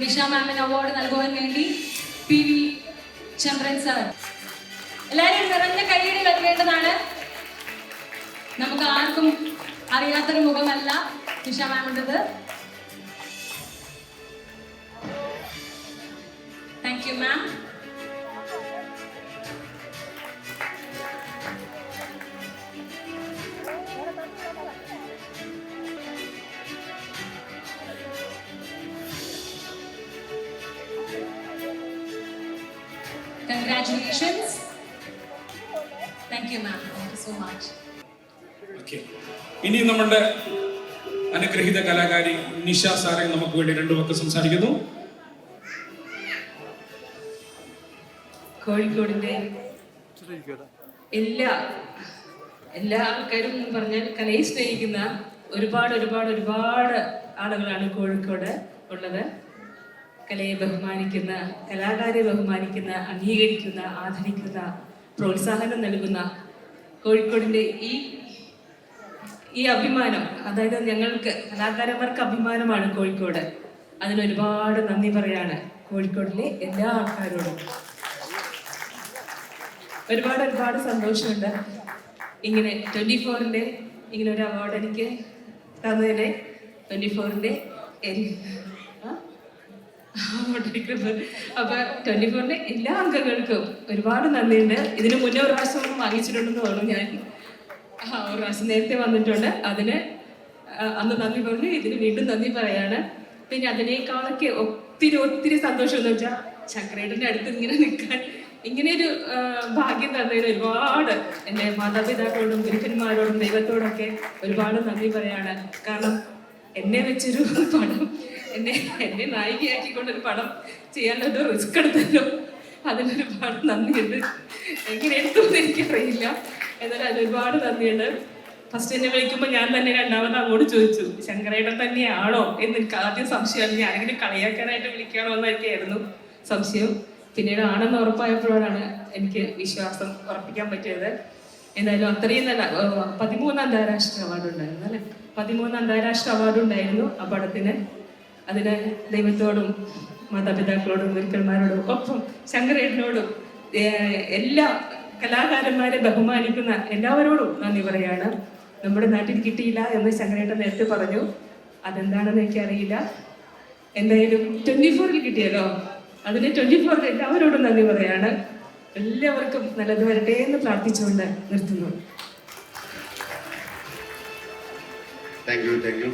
നിഷ മാമിന് അവാർഡ് നൽകുവാൻ വേണ്ടി പി വി ചന്ദ്രൻ സാർ എല്ലാവരും നിറഞ്ഞ കൈയടി നൽകേണ്ടതാണ്. നമുക്ക് ആർക്കും അറിയാത്തൊരു മുഖമല്ല Nisha മാമിന്റെത്. Thank you ma'am congratulations Thank you, ma'am Thank you so much Okay. ഇനി നമ്മുടെ അനുഗ്രഹീത കലാകാരി നിഷ സാറെ നമുക്ക് വേണ്ടി രണ്ടു വാക്ക് സംസാരിക്കുന്നു. കോഴിക്കോടിന്റെ എല്ലാ എല്ലാ ആൾക്കാരും എന്ന് പറഞ്ഞാൽ കലയെ സ്നേഹിക്കുന്ന ഒരുപാട് ഒരുപാട് ഒരുപാട് ആളുകളാണ് കോഴിക്കോട് ഉള്ളത്. കലയെ ബഹുമാനിക്കുന്ന കലാകാരെ ബഹുമാനിക്കുന്ന അംഗീകരിക്കുന്ന ആദരിക്കുന്ന പ്രോത്സാഹനം നൽകുന്ന കോഴിക്കോടിന്റെ ഈ ഈ അഭിമാനം അതായത് ഞങ്ങൾക്ക് കലാകാരന്മാർക്ക് അഭിമാനമാണ് കോഴിക്കോട്. അതിനൊരുപാട് നന്ദി പറയാണ് കോഴിക്കോടിലെ എല്ലാ ആൾക്കാരോടും. ഒരുപാട് ഒരുപാട് സന്തോഷമുണ്ട്. ഇങ്ങനെ ട്വന്റി ഫോറിന്റെ ഇങ്ങനെ ഒരു അവാർഡ് എനിക്ക് തന്നതിന് ട്വന്റി ഫോറിന്റെ അപ്പൊ ട്വന്റി ഫോറിന്റെ എല്ലാ അംഗങ്ങൾക്കും ഒരുപാട് നന്ദിയുണ്ട്. ഇതിന് മുന്നേ ഒരു പ്രാവശ്യം വാങ്ങിച്ചിട്ടുണ്ടെന്ന് തോന്നുന്നു ഞാൻ. ഒരു പ്രാവശ്യം നേരത്തെ വന്നിട്ടുണ്ട്. അതിന് അന്ന് നന്ദി പറഞ്ഞു. ഇതിന് വീണ്ടും നന്ദി പറയാണ്. പിന്നെ അതിനേക്കാളൊക്കെ ഒത്തിരി ഒത്തിരി സന്തോഷം എന്ന് വെച്ചാൽ ചക്രേട്ടന്റെ അടുത്ത് ഇങ്ങനെ നിൽക്കാൻ ഇങ്ങനെ ഒരു ഭാഗ്യം തന്നതിന് ഒരുപാട് എന്റെ മാതാപിതാക്കളോടും ഗുരുക്കന്മാരോടും ദൈവത്തോടൊക്കെ ഒരുപാട് നന്ദി പറയാണ്. കാരണം എന്നെ വെച്ചൊരു പടം എന്നെ എന്നെ നായികയാക്കിക്കൊണ്ടൊരു പടം ചെയ്യാനൊരു റിസ്ക് എടുത്തല്ലോ. അതിനൊരുപാട് നന്ദിയുണ്ട് എങ്ങനെ എടുത്തു എനിക്കറിയില്ല. എന്നാലും അതിനൊരുപാട് നന്ദിയുണ്ട്. ഫസ്റ്റ് എന്നെ വിളിക്കുമ്പോൾ ഞാൻ തന്നെ രണ്ടാമത് അങ്ങോട്ട് ചോദിച്ചു ശങ്കരേട്ടൻ തന്നെയാണോ? എന്ന് എനിക്ക് ആദ്യം സംശയമായിരുന്നു ഞാനിങ്ങനെ കളിയാക്കാനായിട്ട് വിളിക്കണോ എന്നൊക്കെയായിരുന്നു സംശയം. പിന്നീട് ആണെന്ന് ഉറപ്പായപ്പോഴാണ് എനിക്ക് വിശ്വാസം ഉറപ്പിക്കാൻ പറ്റിയത്. എന്തായാലും അത്രയും നല്ല പതിമൂന്ന് അന്താരാഷ്ട്ര അവാർഡ് ഉണ്ടായിരുന്നു അല്ലെ? പതിമൂന്ന് അന്താരാഷ്ട്ര അവാർഡ് ഉണ്ടായിരുന്നു ആ പടത്തിന്. അതിന് ദൈവത്തോടും മാതാപിതാക്കളോടും ഗുരുക്കന്മാരോടും ഒപ്പം ശങ്കരേട്ടനോടും എല്ലാ കലാകാരന്മാരെ ബഹുമാനിക്കുന്ന എല്ലാവരോടും നന്ദി പറയാണ്. നമ്മുടെ നാട്ടിൽ കിട്ടിയില്ല എന്ന് ശങ്കരേട്ടൻ നേരത്തെ പറഞ്ഞു. അതെന്താണെന്ന് എനിക്കറിയില്ല. എന്തായാലും ട്വന്റി ഫോറിൽ കിട്ടിയല്ലോ. അതിന് ട്വന്റി ഫോറിൽ എല്ലാവരോടും നന്ദി പറയാണ്. എല്ലാവർക്കും നല്ലത് വരട്ടെ എന്ന് പ്രാർത്ഥിച്ചുകൊണ്ട് നിർത്തുന്നു. Thank you thank you